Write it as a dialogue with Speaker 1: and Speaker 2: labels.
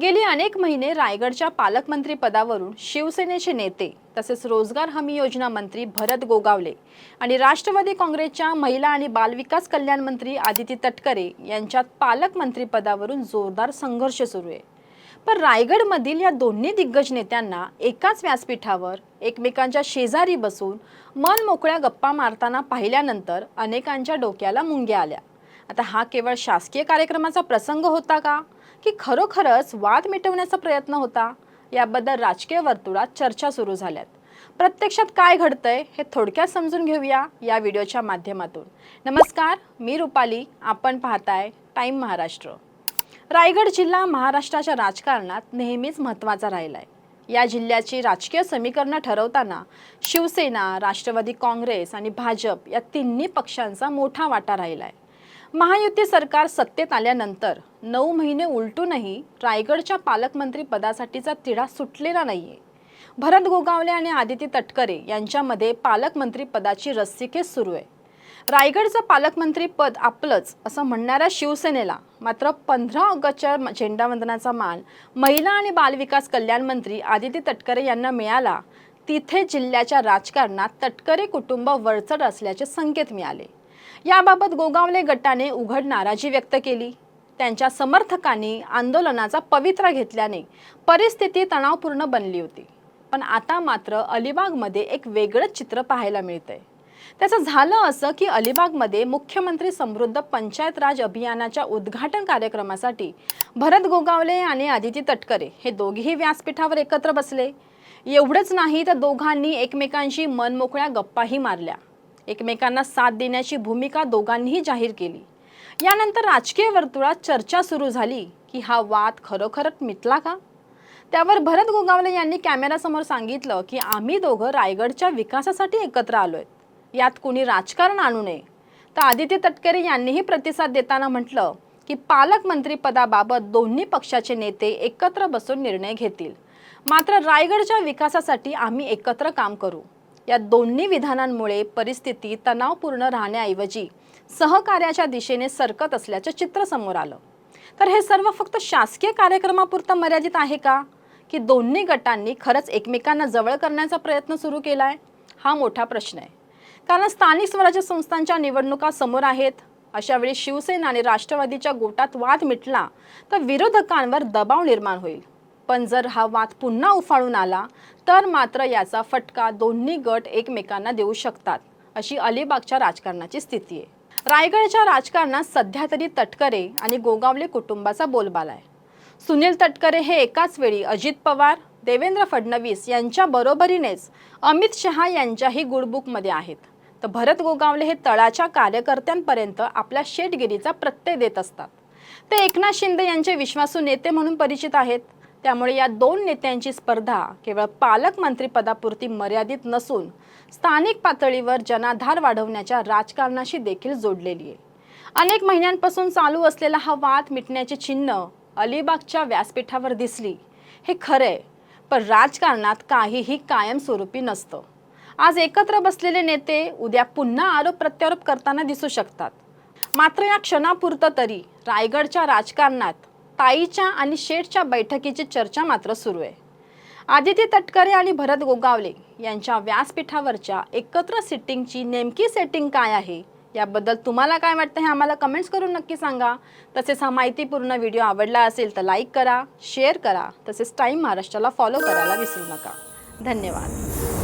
Speaker 1: गेली अनेक महिने रायगडच्या पालकमंत्री पदावरून शिवसेनेचे नेते तसेच रोजगार हमी योजना मंत्री भरत गोगावले आणि राष्ट्रवादी काँग्रेसच्या महिला आणि बालविकास कल्याण मंत्री आदिती तटकरे यांच्यात पालकमंत्री पदावरून जोरदार संघर्ष सुरू आहे. पण रायगडमधील या दोन्ही दिग्गज नेत्यांना एकाच व्यासपीठावर एकमेकांच्या शेजारी बसून मन मोकळ्या गप्पा मारताना पाहिल्यानंतर अनेकांच्या डोक्याला मुंग्या आल्या. आता हा केवळ शासकीय कार्यक्रमाचा प्रसंग होता का? की खरोखरच वाद मिटवण्याचा प्रयत्न होता? याबद्दल राजकीय वर्तुळात चर्चा सुरू झाल्यात. प्रत्यक्षात काय घडतंय हे थोडक्यात समजून घेऊया या व्हिडिओच्या माध्यमातून. नमस्कार मी रुपाली. आपण पाहताय टाइम महाराष्ट्र. रायगड जिल्हा महाराष्ट्राच्या राजकारणात नेहमीच महत्त्वाचा राहिला आहे या जिल्ह्याची राजकीय समीकरणं ठरवताना शिवसेना राष्ट्रवादी काँग्रेस आणि भाजप या तिन्ही पक्षांचा मोठा वाटा राहिला आहे महायुती सरकार सत्तेत आल्यानंतर नऊ महिने उलटूनही रायगडच्या पालकमंत्री पदासाठीचा तिढा सुटलेला नाहीये. भरत गोगावले आणि आदिती तटकरे यांच्यामध्ये पालकमंत्री पदाची रस्सीखेच सुरू आहे. रायगडचं पालकमंत्री पद आपलंच असं म्हणणाऱ्या शिवसेनेला मात्र पंधरा ऑगस्टच्या झेंडावंदनाचा मान महिला आणि बालविकास कल्याण मंत्री आदिती तटकरे यांना मिळाला. तिथे जिल्ह्याच्या राजकारणात तटकरे कुटुंब वरचढ असल्याचे संकेत मिळाले. याबाबत गोगावले गटाने उघड नाराजी व्यक्त केली. त्यांच्या समर्थकांनी आंदोलनाचा पवित्रा घेतल्याने परिस्थिती तणावपूर्ण बनली होती. पण आता मात्र अलिबागमध्ये एक वेगळंच चित्र पाहायला मिळतंय. त्याचं झालं असं की अलिबागमध्ये मुख्यमंत्री समृद्ध पंचायत राज अभियानाच्या उद्घाटन कार्यक्रमासाठी भरत गोगावले आणि आदिती तटकरे हे दोघेही व्यासपीठावर एकत्र बसले. एवढंच नाही तर दोघांनी एकमेकांशी मनमोकळ्या गप्पाही मारल्या. एकमेकांना साथ देण्याची भूमिका दोघांनीही जाहीर केली. यानंतर राजकीय वर्तुळात चर्चा सुरू झाली की हा वाद खरोखरच मिटला का? त्यावर भरत गोगावले यांनी कॅमेरासमोर सांगितलं की आम्ही दोघं रायगडच्या विकासासाठी एकत्र आलोय. यात कुणी राजकारण आणू नये. तर आदित्य तटकरे यांनीही प्रतिसाद देताना म्हटलं की पालकमंत्रीपदाबाबत दोन्ही पक्षाचे नेते एकत्र बसून निर्णय घेतील. मात्र रायगडच्या विकासासाठी आम्ही एकत्र काम करू. या दोन्ही विधानांमुळे परिस्थिती तणावपूर्ण राहण्याऐवजी सहकार्याच्या दिशेने सरकत असल्याचं चित्र समोर आलं. तर हे सर्व फक्त शासकीय कार्यक्रमापुरतं मर्यादित आहे का? की दोन्ही गटांनी खरंच एकमेकांना जवळ करण्याचा प्रयत्न सुरू केला आहे हा मोठा प्रश्न आहे. कारण स्थानिक स्वराज्य संस्थांच्या निवडणुका समोर आहेत. अशावेळी शिवसेना आणि राष्ट्रवादीच्या गोटात वाद मिटला तर विरोधकांवर दबाव निर्माण होईल. पण जर हा वाद पुन्हा उफाळून आला तर मात्र याचा फटका दोन्ही गट एकमेकांना देऊ शकतात अशी अलिबागच्या राजकारणाची स्थिती आहे. रायगडच्या राजकारणात सध्या तरी तटकरे आणि गोगावले कुटुंबाचा बोलबाला आहे. सुनील तटकरे हे एकाच वेळी अजित पवार देवेंद्र फडणवीस यांच्या बरोबरीनेच अमित शहा यांच्याही गुडबुकमध्ये आहेत. तर भरत गोगावले हे तळाच्या कार्यकर्त्यांपर्यंत आपल्या शेटगिरीचा प्रत्यय देत असतात. ते एकनाथ शिंदे यांचे विश्वासू नेते म्हणून परिचित आहेत. त्यामुळे या दोन नेत्यांची स्पर्धा केवळ पालकमंत्रीपदापुरती मर्यादित नसून स्थानिक पातळीवर जनाधार वाढवण्याच्या राजकारणाशी देखील जोडलेली आहे. अनेक महिन्यांपासून चालू असलेला हा वाद मिटण्याची चिन्ह अलिबागच्या व्यासपीठावर दिसली. हे खरंय पण राजकारणात काहीही कायमस्वरूपी नसतं. आज एकत्र बसलेले नेते उद्या पुन्हा आरोप प्रत्यारोप करताना दिसू शकतात. मात्र या क्षणापुरतं तरी रायगडच्या राजकारणात ताईच्या आणि शेठच्या बैठकीची चर्चा मात्र सुरू आहे. आदिती तटकरे आणि भरत गोगावले यांच्या व्यासपीठावरच्या एकत्र सिटिंगची नेमकी सेटिंग काय आहे? याबद्दल तुम्हाला काय वाटतं हे आम्हाला कमेंट्स करून नक्की सांगा. तसेच हा माहितीपूर्ण व्हिडिओ आवडला असेल तर लाईक करा शेअर करा. तसेच टाईम महाराष्ट्राला फॉलो करायला विसरू नका. धन्यवाद.